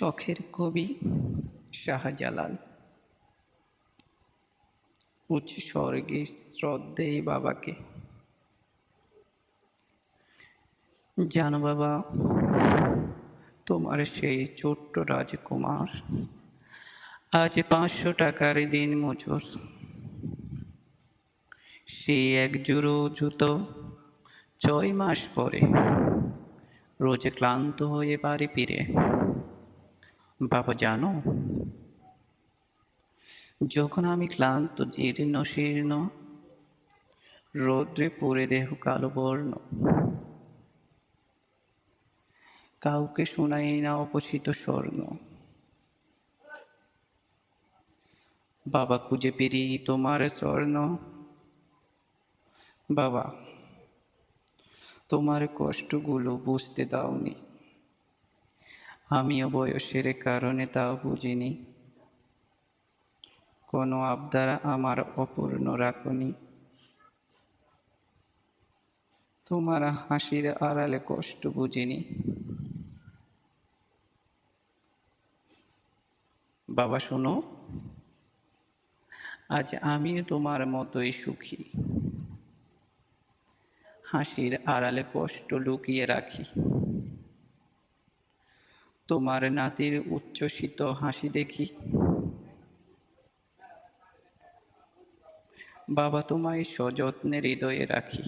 শখের কবি শাহজালাল। উচ্চ স্বর্গে শ্রদ্ধেয় বাবাকে। জানো বাবা, তোমার সেই ছোট্ট রাজকুমার, আজ পাঁচশো টাকার দিন মজুর। সেই এক জোড়ো জুতো ছয় মাস পরে রোজ ক্লান্ত হয়ে বাড়ি ফিরে। বাবা, জানো? যখন আমি ক্লান্ত, জীর্ণ, শীর্ণ, রৌদ্রে পড়ে দেহ কালো বর্ণ, কাউকে শোনাই না অপসিত স্বর্ণ, বাবা খুঁজে পেরি তোমার স্বর্ণ, বাবা, তোমার কষ্টগুলো বুঝতে দাওনি। আমিও বয়সের কারণে তাও বুঝিনি। কোনো আবদার আমার অপূর্ণ রাখনি। তোমার হাসির আড়ালে কষ্ট বুঝিনি। বাবা, শোনো, আজ আমিও তোমার মতোই সুখী। হাসির আড়ালে কষ্ট লুকিয়ে রাখি। তোমার নাতির উচ্ছ্বসিত হাসি দেখি। বাবা তোমায় সযত্নে হৃদয়ে রাখি।